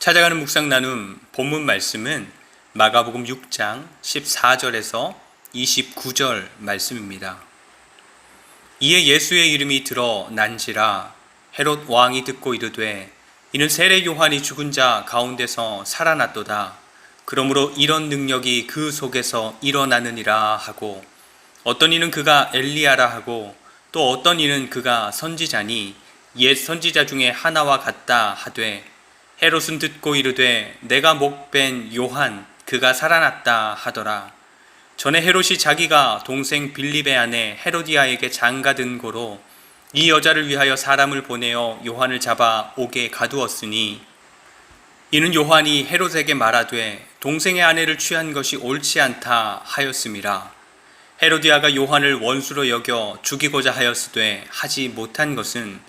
찾아가는 묵상 나눔 본문 말씀은 마가복음 6장 14절에서 29절 말씀입니다. 이에 예수의 이름이 드러난지라 헤롯 왕이 듣고 이르되 이는 세례 요한이 죽은 자 가운데서 살아났도다. 그러므로 이런 능력이 그 속에서 일어나느니라 하고 어떤 이는 그가 엘리야라 하고 또 어떤 이는 그가 선지자니 옛 선지자 중에 하나와 같다 하되 헤롯은 듣고 이르되 내가 목벤 요한 그가 살아났다 하더라. 전에 헤롯이 자기가 동생 빌립의 아내 헤로디아에게 장가든 고로 이 여자를 위하여 사람을 보내어 요한을 잡아 옥에 가두었으니 이는 요한이 헤롯에게 말하되 동생의 아내를 취한 것이 옳지 않다 하였음이라. 헤로디아가 요한을 원수로 여겨 죽이고자 하였으되 하지 못한 것은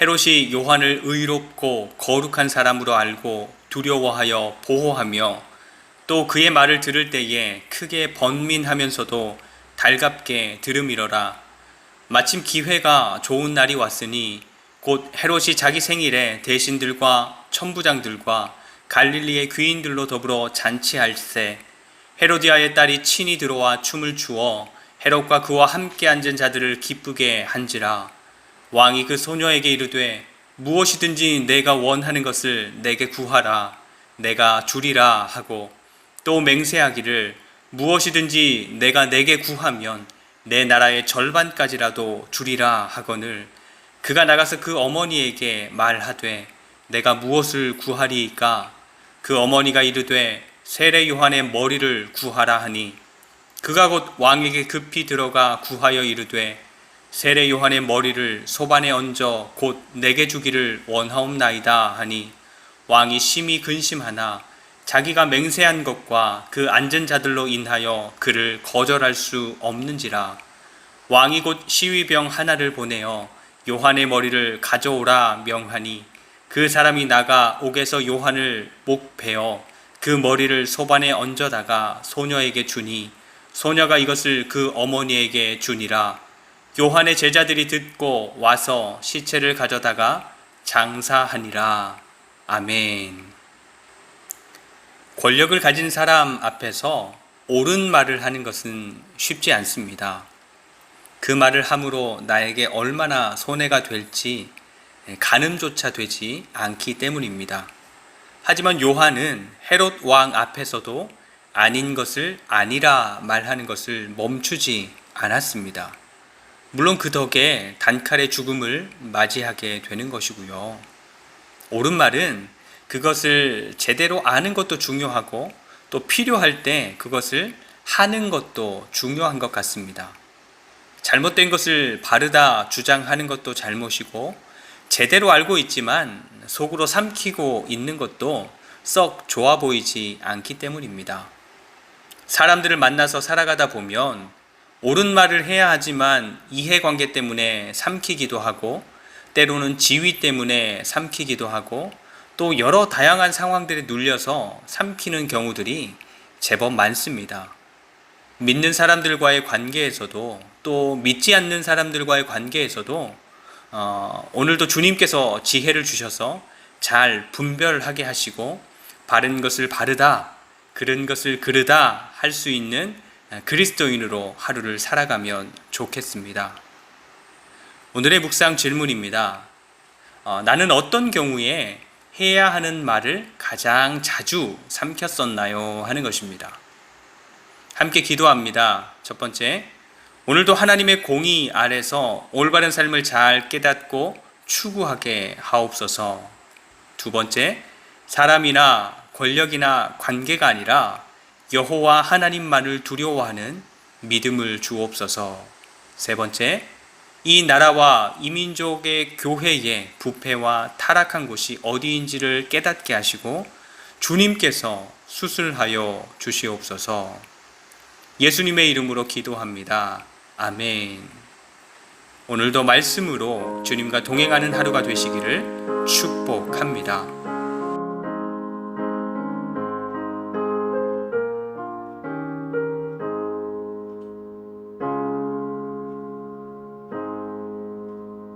헤롯이 요한을 의롭고 거룩한 사람으로 알고 두려워하여 보호하며 또 그의 말을 들을 때에 크게 번민하면서도 달갑게 들음이러라. 마침 기회가 좋은 날이 왔으니 곧 헤롯이 자기 생일에 대신들과 천부장들과 갈릴리의 귀인들로 더불어 잔치할세 헤로디아의 딸이 친히 들어와 춤을 추어 헤롯과 그와 함께 앉은 자들을 기쁘게 한지라 왕이 그 소녀에게 이르되 무엇이든지 내가 원하는 것을 내게 구하라. 내가 주리라 하고 또 맹세하기를 무엇이든지 내가 내게 구하면 내 나라의 절반까지라도 주리라 하거늘. 그가 나가서 그 어머니에게 말하되 내가 무엇을 구하리이까? 그 어머니가 이르되 세례 요한의 머리를 구하라 하니. 그가 곧 왕에게 급히 들어가 구하여 이르되 세례 요한의 머리를 소반에 얹어 곧 내게 주기를 원하옵나이다 하니 왕이 심히 근심하나 자기가 맹세한 것과 그 앉은 자들로 인하여 그를 거절할 수 없는지라. 왕이 곧 시위병 하나를 보내어 요한의 머리를 가져오라 명하니 그 사람이 나가 옥에서 요한을 목 베어 그 머리를 소반에 얹어다가 소녀에게 주니 소녀가 이것을 그 어머니에게 주니라 요한의 제자들이 듣고 와서 시체를 가져다가 장사하니라 아멘. 권력을 가진 사람 앞에서 옳은 말을 하는 것은 쉽지 않습니다. 그 말을 함으로 나에게 얼마나 손해가 될지 가늠조차 되지 않기 때문입니다. 하지만 요한은 헤롯 왕 앞에서도 아닌 것을 아니라 말하는 것을 멈추지 않았습니다. 물론 그 덕에 단칼의 죽음을 맞이하게 되는 것이고요. 옳은 말은 그것을 제대로 아는 것도 중요하고 또 필요할 때 그것을 하는 것도 중요한 것 같습니다. 잘못된 것을 바르다 주장하는 것도 잘못이고 제대로 알고 있지만 속으로 삼키고 있는 것도 썩 좋아 보이지 않기 때문입니다. 사람들을 만나서 살아가다 보면 옳은 말을 해야 하지만 이해관계 때문에 삼키기도 하고 때로는 지위 때문에 삼키기도 하고 또 여러 다양한 상황들에 눌려서 삼키는 경우들이 제법 많습니다. 믿는 사람들과의 관계에서도 또 믿지 않는 사람들과의 관계에서도 어, 오늘도 주님께서 지혜를 주셔서 잘 분별하게 하시고 바른 것을 바르다, 그른 것을 그르다 할 수 있는 그리스도인으로 하루를 살아가면 좋겠습니다. 오늘의 묵상 질문입니다. 어, 나는 어떤 경우에 해야 하는 말을 가장 자주 삼켰었나요? 하는 것입니다. 함께 기도합니다. 첫 번째, 오늘도 하나님의 공의 아래서 올바른 삶을 잘 깨닫고 추구하게 하옵소서. 두 번째, 사람이나 권력이나 관계가 아니라 여호와 하나님만을 두려워하는 믿음을 주옵소서. 세 번째, 이 나라와 이 민족의 교회의 부패와 타락한 곳이 어디인지를 깨닫게 하시고 주님께서 수술하여 주시옵소서. 예수님의 이름으로 기도합니다. 아멘. 오늘도 말씀으로 주님과 동행하는 하루가 되시기를 축복합니다.